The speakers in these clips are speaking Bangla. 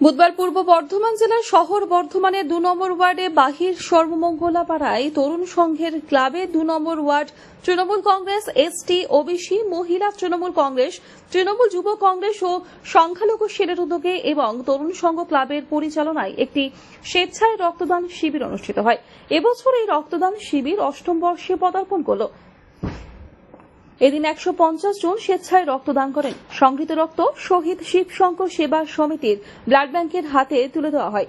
বুধবার পূর্ব বর্ধমান জেলার শহর বর্ধমানের দু নম্বর ওয়ার্ডে বাহির সর্বমঙ্গলা পাড়ায় তরুণ সংঘের ক্লাবে দু number ward Trinamool Congress ST OBC, মহিলা তৃণমূল কংগ্রেস, তৃণমূল যুব কংগ্রেস ও সংখ্যালঘু শিরের উদ্যোগে এবং তরুণ সংঘ ক্লাবের পরিচালনায় একটি স্বেচ্ছায় রক্তদান শিবির অনুষ্ঠিত হয়। এবছর এই রক্তদান শিবির অষ্টম বর্ষে পদার্পণ করল। এদিন একশো পঞ্চাশ জন স্বেচ্ছায় রক্তদান করেন। সংগৃহীত রক্ত শহীদ শিবশঙ্কর সেবা সমিতির ব্লাড ব্যাংকের হাতে তুলে দেওয়া হয়।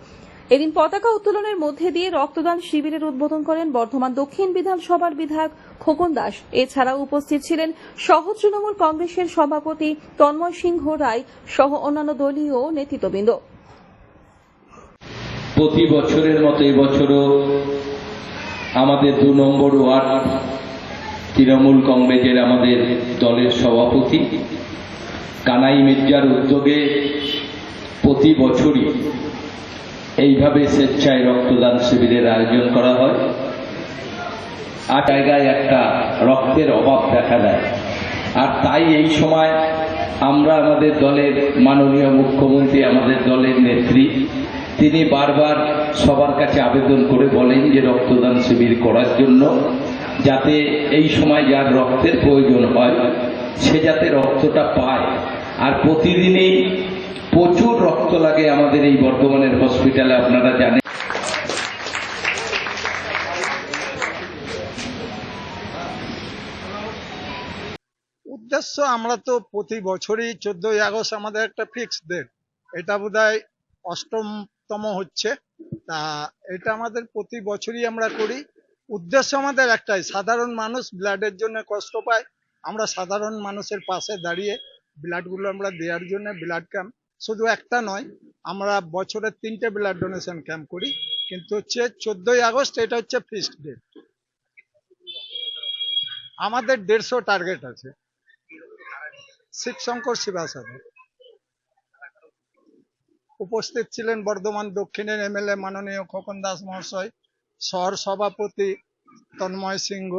এদিন পতাকা উত্তোলনের মধ্যে দিয়ে রক্তদান শিবিরের উদ্বোধন করেন বর্ধমান দক্ষিণ বিধানসভার বিধায়ক খোকন দাস। এছাড়াও উপস্থিত ছিলেন সহ তৃণমূল কংগ্রেসের সভাপতি তন্ময় সিংহ রায় সহ অন্যান্য দলীয় নেতৃত্ববৃন্দ। প্রতি বছরের মতো এবছরও আমাদের দু নম্বর ওয়ার্ড তৃণমূল কংগ্রেসের আমাদের দলের সভাপতি, কানাই মির্জার উদ্যোগে প্রতি বছরই এইভাবে স্বেচ্ছায় রক্তদান শিবিরের আয়োজন করা হয়। আর জায়গায় একটা রক্তের অভাব দেখা দেয়। আর তাই এই সময় আমরা আমাদের দলের মাননীয় মুখ্যমন্ত্রী, আমাদের দলের নেত্রী, তিনি বারবার সবার কাছে আবেদন করে বলেন যে রক্তদান শিবির করার জন্য যাতে এই সময় যার রক্তের প্রয়োজন হয়, সে যাতে রক্তটা পায়। আর প্রতিদিনই প্রচুর রক্ত লাগে আমাদের এই বর্ধমানের হসপিটালে আপনারা জানেন। উদ্দেশ্য, আমরা তো প্রতি বছরই চোদ্দই আগস্ট আমাদের একটা ফিক্সড ডেট এটা বোধহয় অষ্টমতম হচ্ছে। তা, এটা আমাদের প্রতি বছরই আমরা করি। উদ্দেশ্য আমাদের একটাই, সাধারণ মানুষ ব্লাডের জন্য কষ্ট পায়। আমরা সাধারণ মানুষের পাশে দাঁড়িয়ে ব্লাডগুলো আমরা দেওয়ার জন্য ব্লাড ক্যাম্প শুধু একটা নয়, আমরা বছরের তিনটে ব্লাড ডোনেশন ক্যাম্প করি। কিন্তু হচ্ছে চোদ্দই আগস্ট এটা হচ্ছে ফিক্সড ডেট আমাদের দেড়শো টার্গেট আছে। শিবশঙ্কর শিবাসাগর। উপস্থিত ছিলেন বর্ধমান দক্ষিণের এমএলএ মাননীয় খোকন দাস মহাশয়। শহর সভাপতি তন্ময় সিংহ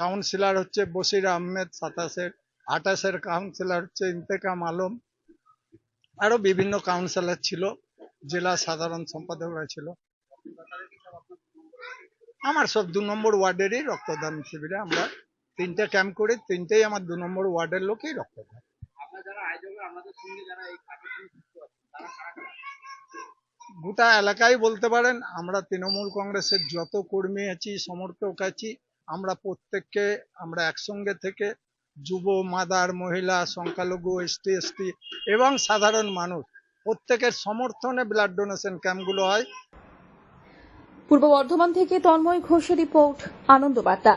কাউন্সিলর হচ্ছে বসির আহমেদ সাতাশের, আঠাশের কাউন্সিলর হচ্ছে ইন্তেকাম আলম। আরও বিভিন্ন কাউন্সিলর ছিল, জেলা সাধারণ সম্পাদকরা ছিল। আমার সব দু নম্বর ওয়ার্ডেরই রক্তদান শিবিরে আমরা তিনটে ক্যাম্প করি, তিনটেই আমার দু নম্বর ওয়ার্ডের লোকই রক্ত দেয় গোটা এলাকায় বলতে পারেন, আমরা তৃণমূল কংগ্রেসের যত কর্মী আছি, সমর্থক আছি, আমরা প্রত্যেককে, আমরা একসঙ্গে থেকে যুব, মাদার, মহিলা, সংখ্যালঘু, এসটি এসটি এবং সাধারণ মানুষ, প্রত্যেকের সমর্থনে ব্লাড ডোনেশন ক্যাম্পগুলো হয়। পূর্ব বর্ধমান থেকে তন্ময় ঘোষের রিপোর্ট আনন্দ বার্তা